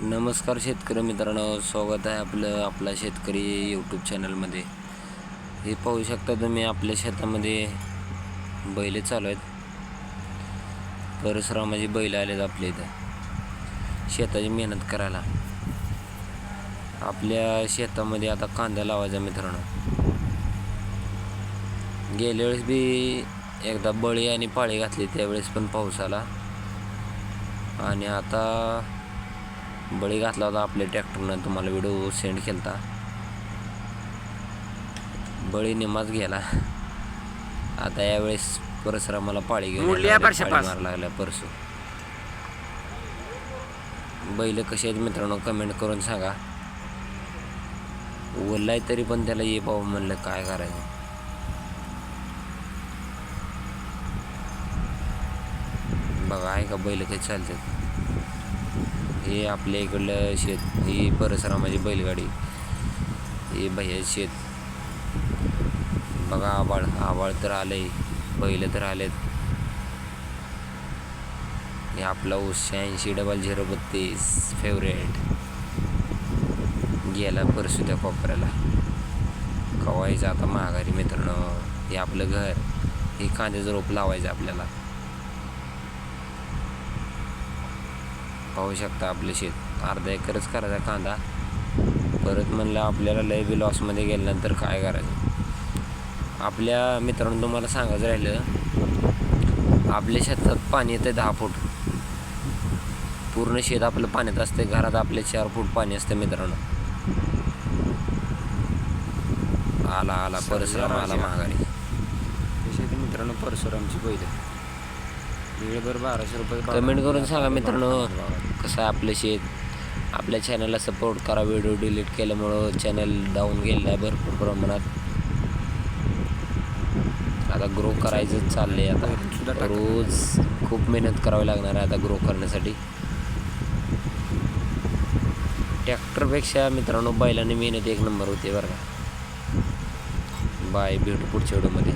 नमस्कार शेतकरी मित्रांनो स्वागत आहे आपलं आपला शेतकरी यूट्यूब चॅनलमध्ये हे पाहू शकता तुम्ही आपल्या शेतामध्ये बैल चालू आहेत. परशुरामाची बैल आलेत आपल्या इथं. शेताची मेहनत करायला. आपल्या शेतामध्ये आता कांदा लावायचा मित्रांनो. गेल्या वेळेस बी एकदा बळी आणि पाळी घातली त्यावेळेस पण पाऊस आला. आणि आता बळी घातला होता आपल्या ट्रॅक्टरनं तुम्हाला व्हिडिओ सेंड केलता. बळी निमाच गेला. आता यावेळेस परसरामाला पाळी घेऊन लागल्या, परशा पाळी पास. मारा लागल्या परसू. बैल कसे आहेत मित्रांनो कमेंट करून सांगा. ओलाय तरी पण त्याला ये पाहू म्हणलं काय करायचं? बघा आहे का बैल काही चालतात? हे आपल्या इकडलं शेत ही परसरामाची बैलगाडी. हे भैया शेत. बघा आबाळ आबाळ तर आलंय बैल तर आलेत. हे आपला ऊस शहाऐंशी डबल झिरो बत्तीस फेवरेट गेला परसू त्या कोपऱ्याला. कवायचं आता महागारी मित्रांनो हे आपलं घर हे कांद्याचं रोप लावायचं आपल्याला. पाहू शकता आपलं शेत. अर्धा एकरच करायचा कांदा. परत म्हणलं आपल्याला लय बी लॉसमध्ये गेल्यानंतर काय करायचं? आपल्या मित्रांनो तुम्हाला सांगायचं राहिलं आपल्या शेतात पाणी येतं दहा फूट. पूर्ण शेत आपलं पाण्यात असते घरात आपले चार फूट पाणी असतं मित्रांनो. आला आला परशुराम आला महागारी शेती मित्रांनो परशुरामची बैल. वेळभर बाराशे रुपये कमेंट करून सांगा मित्रांनो कसं आहे आपलं शेत? आपल्या चॅनलला सपोर्ट करा व्हिडिओ डिलीट केल्यामुळं चॅनल डाऊन गेलं आहे भरपूर प्रमाणात. आता ग्रो करायचं चाललंय आता. रोज खूप मेहनत करावी लागणार आहे आता ग्रो करण्यासाठी. ट्रॅक्टरपेक्षा मित्रांनो बैलाने मेहनत एक नंबर होते बरं का. बाय भेटू पुढच्या व्हिडिओमध्ये